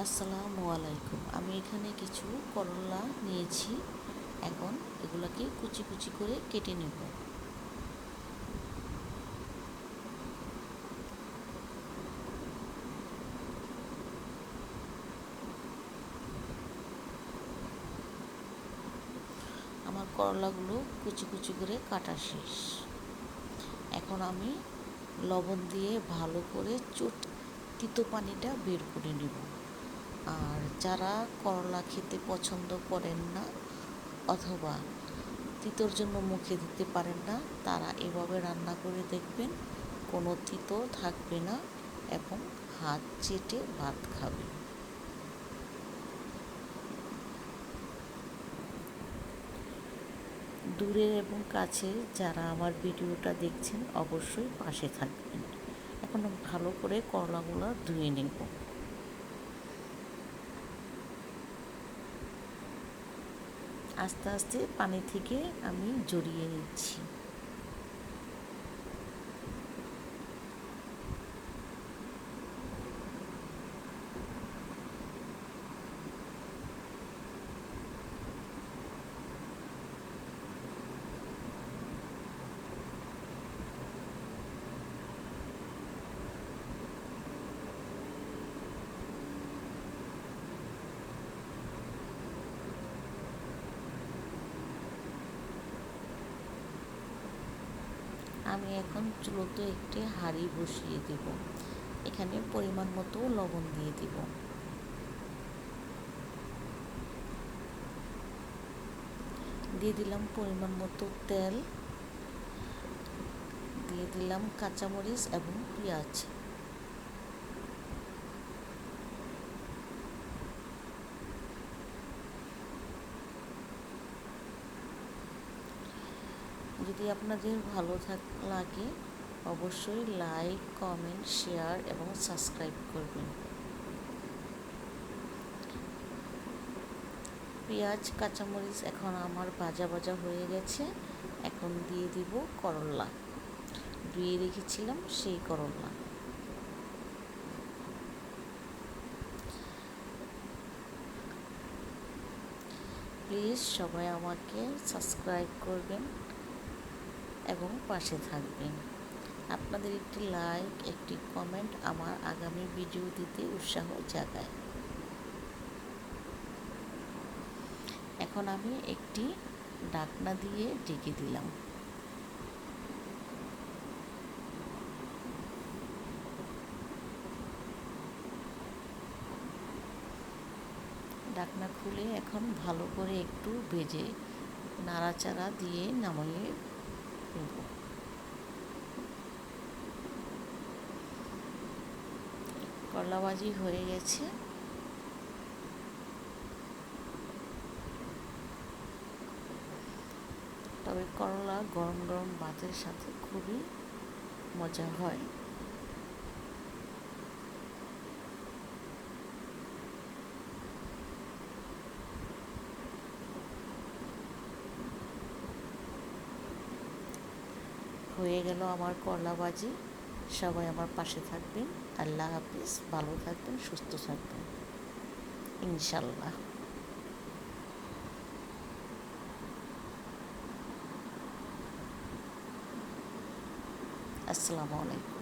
আসসালামু আলাইকুম। আমি এখানে কিছু করলা নিয়েছি। এখন এগুলাকে কুচি কুচি করে কেটে নেব। আমার করলাগুলো কুচি কুচি করে কাটা শেষ। এখন আমি লবণ দিয়ে ভালো করে চট তিতো পানিটা বের করে নেব। যারা করলা খেতে পছন্দ করেন না অথবা তিতোর জন্য মুখে দিতে পারেন না, তারা এভাবে রান্না করে দেখবেন কোনো তিতো থাকবে না এবং হাত চেটে ভাত খাবে। দূরের এবং কাছে যারা আমার ভিডিওটা দেখছেন অবশ্যই পাশে থাকবেন। এখন ভালো করে করলাগুলো ধুয়ে নেব। আস্তে আস্তে পানি থেকে আমি জড়িয়ে নিচ্ছি। আমি এখন চুলোতে একটি হাঁড়ি বসিয়ে দেব। এখানে পরিমাণ মতো লবণ দিয়ে দেব। দিয়ে দিলাম পরিমাণ মতো তেল। দিয়ে দিলাম কাঁচামরিচ এবং পেঁয়াজ। যদি আপনাদের ভালো থাক, লাগে অবশ্যই লাইক কমেন্ট শেয়ার এবং সাবস্ক্রাইব করবেন। পেঁয়াজ, কাঁচামরিচ এখন আমার ভাজা ভাজা হয়ে গেছে। এখন দিয়ে দিব করলা। ধুয়ে রেখেছিলাম সেই করলা। প্লিজ সবাই আমাকে সাবস্ক্রাইব করবেন। এবং পাশে থাকবেন। আপনাদের একটি লাইক একটি কমেন্ট আমার আগামী ভিডিও দিতে উৎসাহ জাগায়। এখন আমি একটি ডাকনা দিয়ে ডেকে দিলাম। ডাকনা খুলে এখন ভালো করে একটু ভেজে নাড়াচাড়া দিয়ে নামিয়ে ভাজি হয়ে গেছে। তবে করলা গরম গরম ভাতের সাথে খুবই মজা হয়। হয়ে গেল আমার করলা ভাজি সবাই আমার পাশে থাকবেন। আল্লাহ হাফিজ। ভালো থাকবেন, সুস্থ থাকবেন। ইনশাল্লাহ আসসালামু আলাইকুম।